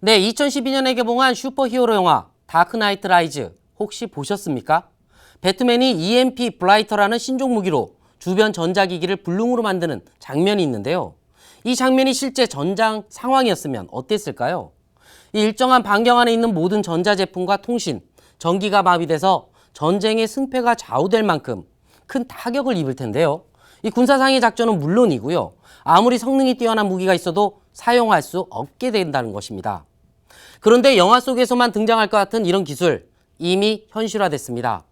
네, 2012년에 개봉한 슈퍼히어로 영화 다크나이트 라이즈 혹시 보셨습니까? 배트맨이 EMP 블라이터라는 신종 무기로 주변 전자기기를 불능으로 만드는 장면이 있는데요. 이 장면이 실제 전장 상황이었으면 어땠을까요? 이 일정한 반경 안에 있는 모든 전자제품과 통신, 전기가 마비돼서 전쟁의 승패가 좌우될 만큼 큰 타격을 입을 텐데요. 이 군사상의 작전은 물론이고요. 아무리 성능이 뛰어난 무기가 있어도 사용할 수 없게 된다는 것입니다. 그런데 영화 속에서만 등장할 것 같은 이런 기술 이미 현실화됐습니다.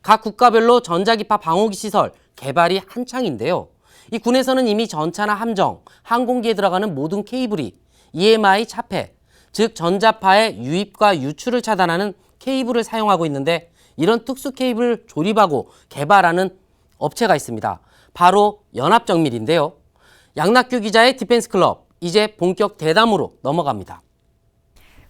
각 국가별로 전자기파 방어기 시설 개발이 한창인데요. 이 군에서는 이미 전차나 함정, 항공기에 들어가는 모든 케이블이 EMI 차폐, 즉 전자파의 유입과 유출을 차단하는 케이블을 사용하고 있는데 이런 특수 케이블을 조립하고 개발하는 업체가 있습니다. 바로 연합정밀인데요. 양낙규 기자의 디펜스 클럽 이제 본격 대담으로 넘어갑니다.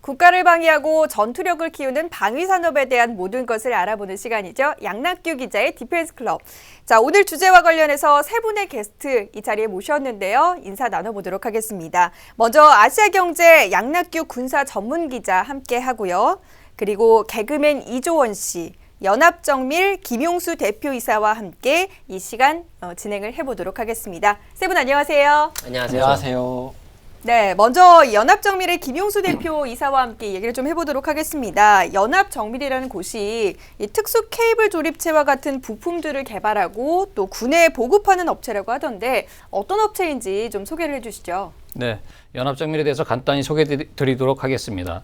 국가를 방위하고 전투력을 키우는 방위 산업에 대한 모든 것을 알아보는 시간이죠. 양낙규 기자의 디펜스 클럽. 자, 오늘 주제와 관련해서 세 분의 게스트 이 자리에 모셨는데요. 인사 나눠보도록 하겠습니다. 먼저 아시아경제 양낙규 군사 전문 기자 함께 하고요. 그리고 개그맨 이조원 씨, 연합정밀 김용수 대표이사와 함께 이 시간 어, 진행을 해보도록 하겠습니다. 세 분 안녕하세요. 안녕하세요. 안녕하세요. 네, 먼저 연합정밀의 김용수 대표 이사와 함께 얘기를 좀 해보도록 하겠습니다. 연합정밀이라는 곳이 이 특수 케이블 조립체와 같은 부품들을 개발하고 또 군에 보급하는 업체라고 하던데 어떤 업체인지 좀 소개를 해주시죠. 네, 연합정밀에 대해서 간단히 소개드리도록 하겠습니다.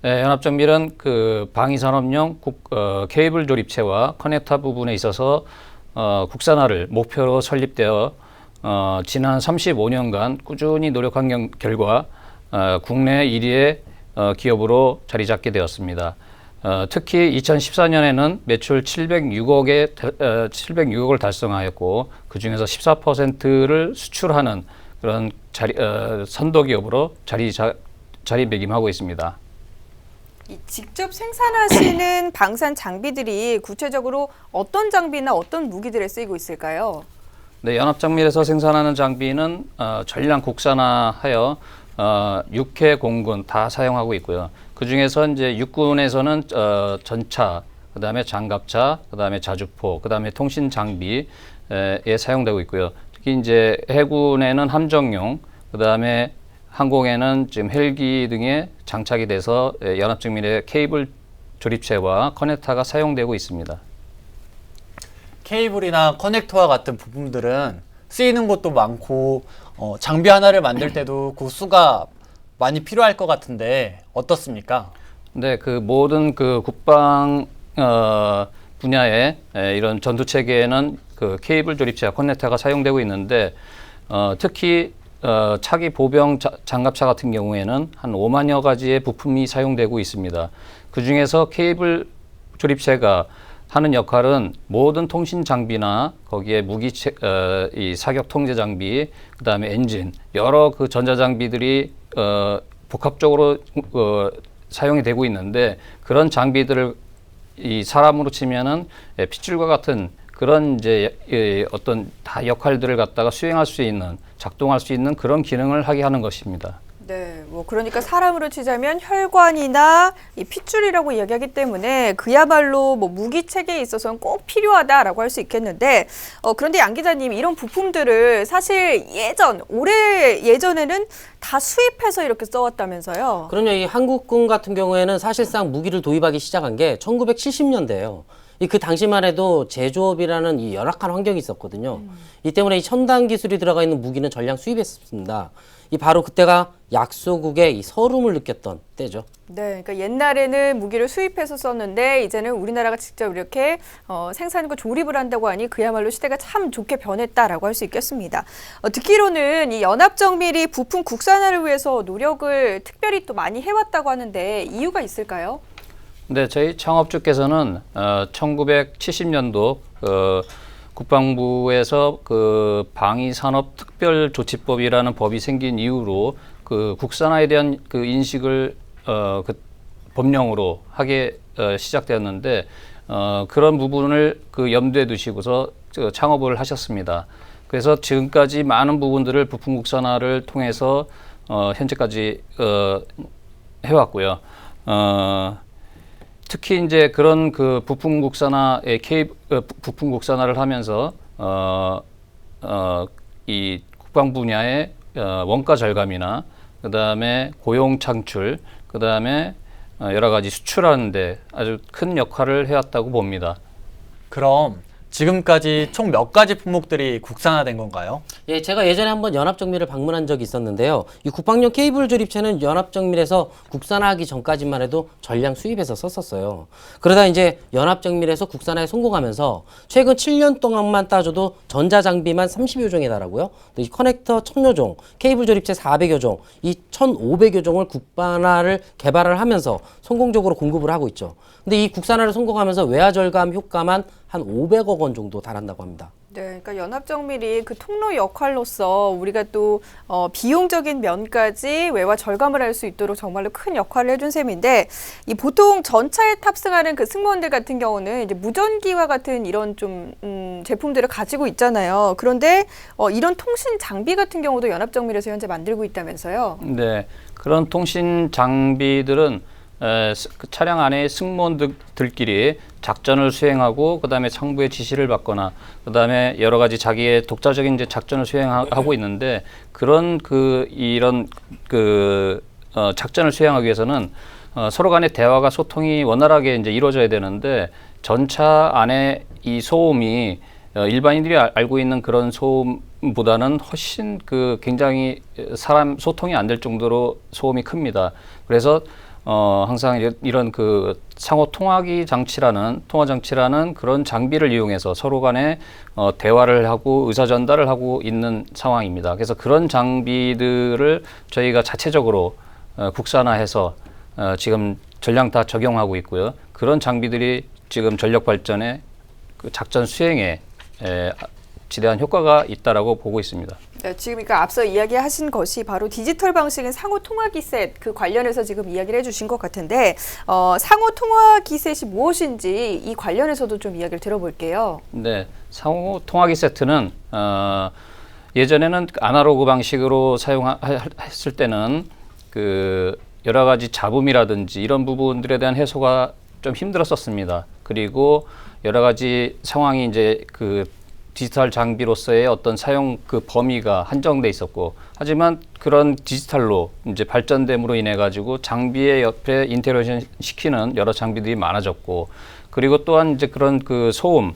네, 연합정밀은 그 방위산업용 국, 어, 케이블 조립체와 커넥터 부분에 있어서 어, 국산화를 목표로 설립되어 어, 지난 35년간 꾸준히 노력한 경, 결과 어, 국내 1위의 어, 기업으로 자리 잡게 되었습니다. 어, 특히 2014년에는 매출 706억에 어, 706억을 달성하였고 그 중에서 14%를 수출하는 그런 자리 어, 선도 기업으로 자리 자, 자리매김하고 있습니다. 이 직접 생산하시는 방산 장비들이 구체적으로 어떤 장비나 어떤 무기들에 쓰이고 있을까요? 네, 연합장밀에서 생산하는 장비는 어, 전량 국산화하여 어, 육해 공군 다 사용하고 있고요. 그 중에서 이제 육군에서는 어, 전차, 그 다음에 장갑차, 그 다음에 자주포, 그 다음에 통신 장비에 사용되고 있고요. 특히 이제 해군에는 함정용, 그 다음에 항공에는 지금 헬기 등에 장착이 돼서 예, 연합증밀의 케이블 조립체와 커넥터가 사용되고 있습니다. 케이블이나 커넥터와 같은 부품들은 쓰이는 곳도 많고 어, 장비 하나를 만들 때도 그 수가 많이 필요할 것 같은데 어떻습니까? 네, 그 모든 그 국방 어, 분야의 에, 이런 전투 체계에는 그 케이블 조립체와 커넥터가 사용되고 있는데 어, 특히 어, 차기 보병 자, 장갑차 같은 경우에는 한 5만여 가지의 부품이 사용되고 있습니다. 그 중에서 케이블 조립체가 하는 역할은 모든 통신 장비나 거기에 무기 체, 어, 이 사격 통제 장비, 그다음에 엔진 여러 그 전자 장비들이 어, 복합적으로 어, 사용이 되고 있는데 그런 장비들을 이 사람으로 치면은 예, 핏줄과 같은 그런 이제 예, 어떤 다 역할들을 갖다가 수행할 수 있는 작동할 수 있는 그런 기능을 하게 하는 것입니다. 네, 뭐 그러니까 사람으로 치자면 혈관이나 이 핏줄이라고 이야기하기 때문에 그야말로 뭐 무기 체계에 있어서는 꼭 필요하다라고 할 수 있겠는데 어 그런데 양 기자님 이런 부품들을 사실 예전 오래 예전에는 다 수입해서 이렇게 써왔다면서요? 그럼요. 이 한국군 같은 경우에는 사실상 무기를 도입하기 시작한 게 1970년대예요. 이 그 당시만 해도 제조업이라는 이 열악한 환경이 있었거든요. 이 때문에 이 첨단 기술이 들어가 있는 무기는 전량 수입했습니다. 이 바로 그때가 약소국의 이 서름을 느꼈던 때죠. 네, 그러니까 옛날에는 무기를 수입해서 썼는데 이제는 우리나라가 직접 이렇게 어, 생산과 조립을 한다고 하니 그야말로 시대가 참 좋게 변했다라고 할 수 있겠습니다. 어, 듣기로는 이 연합정밀이 부품 국산화를 위해서 노력을 특별히 또 많이 해왔다고 하는데 이유가 있을까요? 네, 저희 창업주께서는 어, 1970년도 어, 국방부에서 그 방위산업 특별조치법이라는 법이 생긴 이후로 그 국산화에 대한 그 인식을 어, 그 법령으로 하게 어, 시작되었는데 어, 그런 부분을 그 염두에 두시고서 저 창업을 하셨습니다. 그래서 지금까지 많은 부분들을 부품 국산화를 통해서 어, 현재까지 어, 해왔고요. 어, 특히 이제 그런 그 부품 국산화의 K 어, 부- 부품 국산화를 하면서 어, 어, 이 국방 분야의 어, 원가 절감이나 그 다음에 고용 창출, 그 다음에 어, 여러 가지 수출하는데 아주 큰 역할을 해왔다고 봅니다. 그럼 지금까지 총 몇 가지 품목들이 국산화된 건가요? 예, 제가 예전에 한번 연합정밀을 방문한 적이 있었는데요. 이 국방용 케이블 조립체는 연합정밀에서 국산화하기 전까지만 해도 전량 수입해서 썼었어요. 그러다 이제 연합정밀에서 국산화에 성공하면서 최근 7년 동안만 따져도 전자장비만 30여 종에 달하고요. 또 이 커넥터 1000여 종, 케이블 조립체 400여 종, 이 1500여 종을 국산화를 개발을 하면서 성공적으로 공급을 하고 있죠. 근데 이 국산화를 성공하면서 외화 절감 효과만 한 500억 원 정도 달한다고 합니다. 네, 그러니까 연합정밀이 그 통로 역할로서 우리가 또 어, 비용적인 면까지 외화 절감을 할 수 있도록 정말로 큰 역할을 해준 셈인데 이 보통 전차에 탑승하는 그 승무원들 같은 경우는 이제 무전기와 같은 이런 좀 음, 제품들을 가지고 있잖아요. 그런데 어, 이런 통신 장비 같은 경우도 연합정밀에서 현재 만들고 있다면서요. 네, 그런 통신 장비들은 에, 스- 그 차량 안에 승무원들끼리 작전을 수행하고 그다음에 상부의 지시를 받거나 그다음에 여러 가지 자기의 독자적인 이제 작전을 수행하고 있는데 그런 그 이런 그 어, 작전을 수행하기 위해서는 어, 서로 간의 대화가 소통이 원활하게 이제 이루어져야 되는데 전차 안에 이 소음이 어, 일반인들이 알- 알고 있는 그런 소음보다는 훨씬 그 굉장히 사람 소통이 안 될 정도로 소음이 큽니다. 그래서 어, 항상 이런, 그 상호 통화기 장치라는 통화 장치라는 그런 장비를 이용해서 서로 간에 어, 대화를 하고 의사 전달을 하고 있는 상황입니다. 그래서 그런 장비들을 저희가 자체적으로 어, 국산화해서 어, 지금 전량 다 적용하고 있고요. 그런 장비들이 지금 전력 발전에 그 작전 수행에 에, 지대한 효과가 있다라고 보고 있습니다. 네, 지금 그러니까 앞서 이야기하신 것이 바로 디지털 방식인 상호 통화 기 셋 그 관련해서 지금 이야기를 해주신 것 같은데 어, 상호 통화 기 셋이 무엇인지 이 관련해서도 좀 이야기를 들어볼게요. 네, 상호 통화 기 세트는 어, 예전에는 그 아날로그 방식으로 사용했을 때는 그 여러 가지 잡음이라든지 이런 부분들에 대한 해소가 좀 힘들었었습니다. 그리고 여러 가지 상황이 이제 그 디지털 장비로서의 어떤 사용 그 범위가 한정돼 있었고 하지만 그런 디지털로 이제 발전됨으로 인해 가지고 장비의 옆에 인테그레이션 시키는 여러 장비들이 많아졌고 그리고 또한 이제 그런 그 소음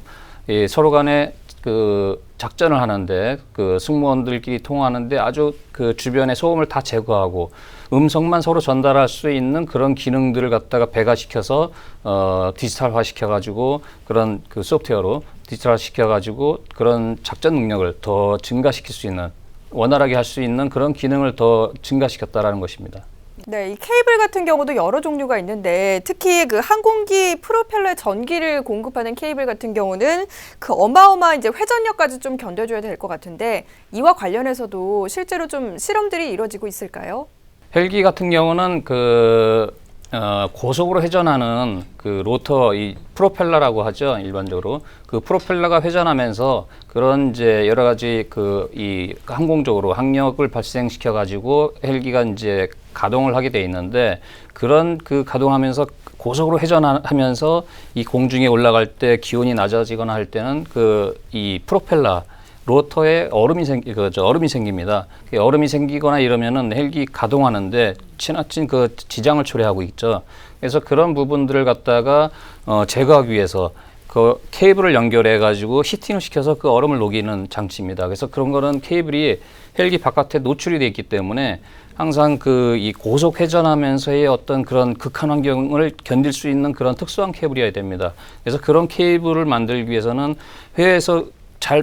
예, 서로 간에 그 작전을 하는데 그 승무원들끼리 통화하는데 아주 그 주변의 소음을 다 제거하고 음성만 서로 전달할 수 있는 그런 기능들을 갖다가 배가시켜서 어 디지털화 시켜가지고 그런 그 소프트웨어로 디지털화 시켜가지고 그런 작전 능력을 더 증가시킬 수 있는 원활하게 할 수 있는 그런 기능을 더 증가시켰다라는 것입니다. 네, 이 케이블 같은 경우도 여러 종류가 있는데 특히 그 항공기 프로펠러 전기를 공급하는 케이블 같은 경우는 그 어마어마한 이제 회전력까지 좀 견뎌줘야 될 것 같은데 이와 관련해서도 실제로 좀 실험들이 이루어지고 있을까요? 헬기 같은 경우는 그 어, 고속으로 회전하는 그 로터 이 프로펠러라고 하죠 일반적으로. 그 프로펠러가 회전하면서 그런 이제 여러 가지 그 이 항공적으로 항력을 발생시켜 가지고 헬기가 이제 가동을 하게 돼 있는데 그런 그 가동하면서 고속으로 회전하면서 이 공중에 올라갈 때 기온이 낮아지거나 할 때는 그 이 프로펠러 로터에 얼음이 생, 그 저 얼음이 생깁니다. 그 얼음이 생기거나 이러면은 헬기 가동하는데 지나친 그 지장을 초래하고 있죠. 그래서 그런 부분들을 갖다가 어, 제거하기 위해서 그 케이블을 연결해 가지고 히팅을 시켜서 그 얼음을 녹이는 장치입니다. 그래서 그런 거는 케이블이 헬기 바깥에 노출이 돼 있기 때문에 항상 그 이 고속 회전하면서의 어떤 그런 극한 환경을 견딜 수 있는 그런 특수한 케이블이어야 됩니다. 그래서 그런 케이블을 만들기 위해서는 해외에서 잘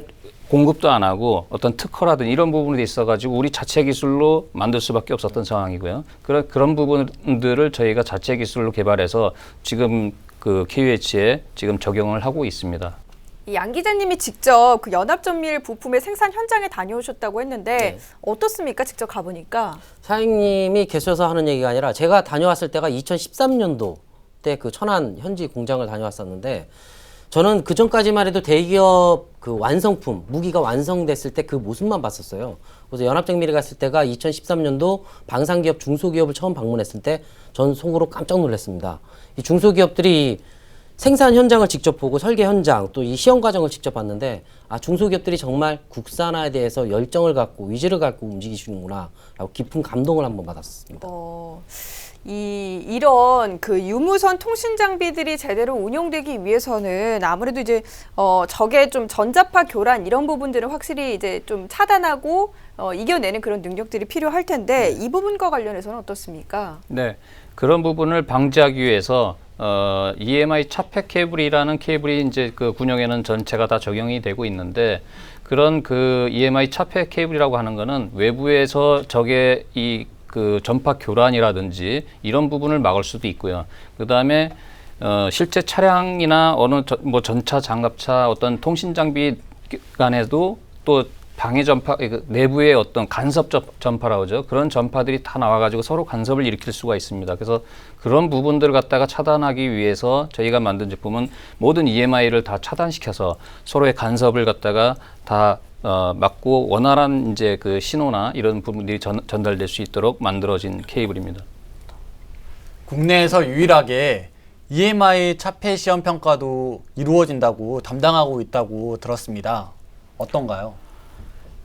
공급도 안 하고 어떤 특허라든 이런 부분이 있어 가지고 우리 자체 기술로 만들 수밖에 없었던 상황이고요. 그런 그런 부분들을 저희가 자체 기술로 개발해서 지금 그 KUH에 지금 적용을 하고 있습니다. 이양 기자님이 직접 그 연합전밀 부품의 생산 현장에 다녀오셨다고 했는데 네. 어떻습니까? 직접 가보니까. 사장님이 계셔서 하는 얘기가 아니라 제가 다녀왔을 때가 2013년도 때 그 천안 현지 공장을 다녀왔었는데 저는 그 전까지만 해도 대기업 그 완성품 무기가 완성됐을 때 그 모습만 봤었어요. 그래서 연합정밀에 갔을 때가 2013년도 방산기업 중소기업을 처음 방문했을 때 전 속으로 깜짝 놀랐습니다. 이 중소기업들이 생산 현장을 직접 보고 설계 현장 또 이 시험 과정을 직접 봤는데 아 중소기업들이 정말 국산화에 대해서 열정을 갖고 의지를 갖고 움직이시는구나라고 깊은 감동을 한번 받았습니다. 어, 이 이런 그 유무선 통신 장비들이 제대로 운용되기 위해서는 아무래도 이제 어 적의 좀 전자파 교란 이런 부분들은 확실히 이제 좀 차단하고 어 이겨내는 그런 능력들이 필요할 텐데 이 부분과 관련해서는 어떻습니까? 네, 그런 부분을 방지하기 위해서 어, EMI 차폐 케이블이라는 케이블이 이제 그 군용에는 전체가 다 적용이 되고 있는데 그런 그 EMI 차폐 케이블이라고 하는 거는 외부에서 적의 이 그 전파 교란이라든지 이런 부분을 막을 수도 있고요. 그 다음에 어, 실제 차량이나 어느 저, 뭐 전차, 장갑차 어떤 통신 장비 간에도 또 방해 전파 그 내부의 어떤 간섭 전- 전파라고 하죠. 그런 전파들이 다 나와가지고 서로 간섭을 일으킬 수가 있습니다. 그래서 그런 부분들을 갖다가 차단하기 위해서 저희가 만든 제품은 모든 EMI를 다 차단시켜서 서로의 간섭을 갖다가 다 어, 막고 원활한 이제 그 신호나 이런 부분들이 전, 전달될 수 있도록 만들어진 케이블입니다. 국내에서 유일하게 EMI 차폐 시험 평가도 이루어진다고 담당하고 있다고 들었습니다. 어떤가요?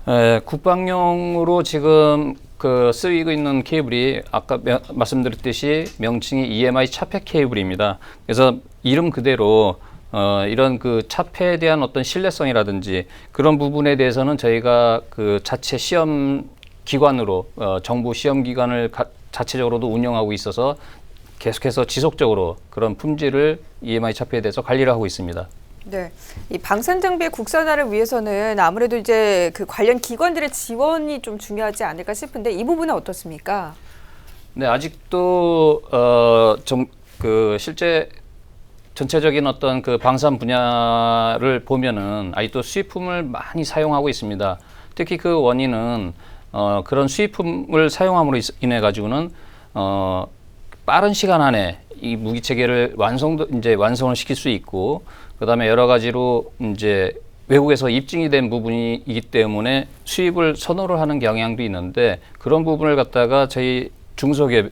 에, 국방용으로 지금 그 쓰이고 있는 케이블이 아까 명- 말씀드렸듯이 명칭이 EMI 차폐 케이블입니다. 그래서 이름 그대로 어, 이런 그 차폐에 대한 어떤 신뢰성이라든지 그런 부분에 대해서는 저희가 그 자체 시험 기관으로 어, 정부 시험 기관을 가, 자체적으로도 운영하고 있어서 계속해서 지속적으로 그런 품질을 EMI 차폐에 대해서 관리를 하고 있습니다. 네, 이 방산 장비의 국산화를 위해서는 아무래도 이제 그 관련 기관들의 지원이 좀 중요하지 않을까 싶은데 이 부분은 어떻습니까? 네, 아직도 어, 좀, 그 실제 전체적인 어떤 그 방산 분야를 보면은 아직도 수입품을 많이 사용하고 있습니다. 특히 그 원인은 어, 그런 수입품을 사용함으로 있- 인해 가지고는 어, 빠른 시간 안에 이 무기 체계를 완성도 이제 완성을 시킬 수 있고 그다음에 여러 가지로 이제 외국에서 입증이 된 부분이기 때문에 수입을 선호를 하는 경향도 있는데 그런 부분을 갖다가 저희 중소기업이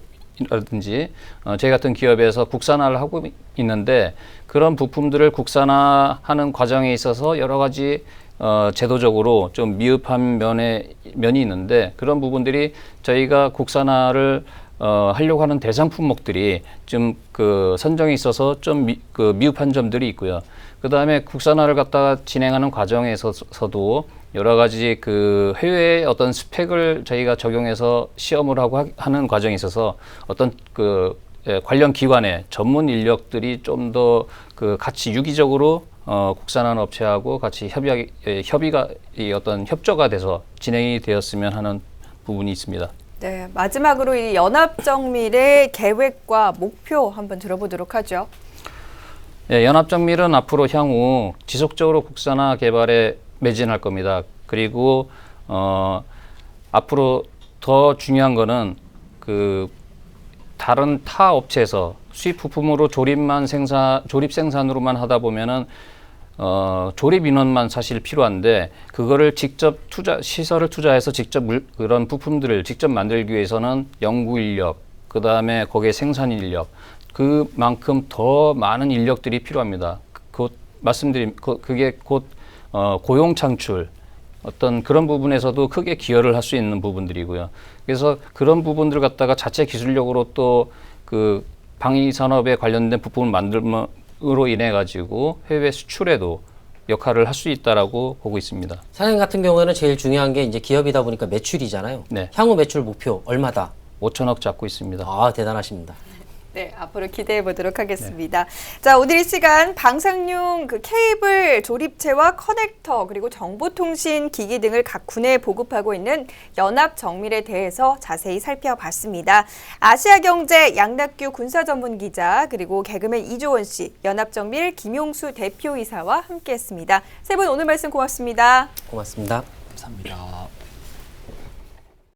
라든지 어, 저희 같은 기업에서 국산화를 하고 있는데 그런 부품들을 국산화하는 과정에 있어서 여러 가지 어, 제도적으로 좀 미흡한 면에 면이 있는데 그런 부분들이 저희가 국산화를 어, 하려고 하는 대상 품목들이 좀 그 선정에 있어서 좀 미, 그 미흡한 점들이 있고요. 그 다음에 국산화를 갖다가 진행하는 과정에서도 여러 가지 그 해외의 어떤 스펙을 저희가 적용해서 시험을 하고 하, 하는 과정에 있어서 어떤 그 예, 관련 기관의 전문 인력들이 좀 더 그 같이 유기적으로 어, 국산화하는 업체하고 같이 협의 예, 협의가 이 어떤 협조가 돼서 진행이 되었으면 하는 부분이 있습니다. 네, 마지막으로 이 연합정밀의 계획과 목표 한번 들어보도록 하죠. 예, 연합정밀은 앞으로 향후 지속적으로 국산화 개발에 매진할 겁니다. 그리고 어, 앞으로 더 중요한 거는 그 다른 타 업체에서 수입 부품으로 조립만 생산 조립 생산으로만 하다 보면은 어, 조립 인원만 사실 필요한데 그거를 직접 투자 시설을 투자해서 직접 물, 그런 부품들을 직접 만들기 위해서는 연구 인력 그 다음에 거기에 생산 인력 그만큼 더 많은 인력들이 필요합니다. 곧 말씀드린 그- 그게 곧 어, 고용 창출 어떤 그런 부분에서도 크게 기여를 할 수 있는 부분들이고요. 그래서 그런 부분들 갖다가 자체 기술력으로 또 그 방위 산업에 관련된 부품을 만들 므로 인해 가지고 해외 수출에도 역할을 할 수 있다라고 보고 있습니다. 사장님 같은 경우에는 제일 중요한 게 이제 기업이다 보니까 매출이잖아요. 네. 향후 매출 목표 얼마다? 5천억 잡고 있습니다. 아 대단하십니다. 네, 앞으로 기대해 보도록 하겠습니다. 자, 오늘 이 시간 방사용 그 케이블 조립체와 커넥터 그리고 정보통신 기기 등을 각 군에 보급하고 있는 연합 정밀에 대해서 자세히 살펴봤습니다. 아시아경제 양낙규 군사전문 기자 그리고 개그맨 이조원 씨, 연합 정밀 김용수 대표이사와 함께했습니다. 세 분 오늘 말씀 고맙습니다. 고맙습니다. 감사합니다.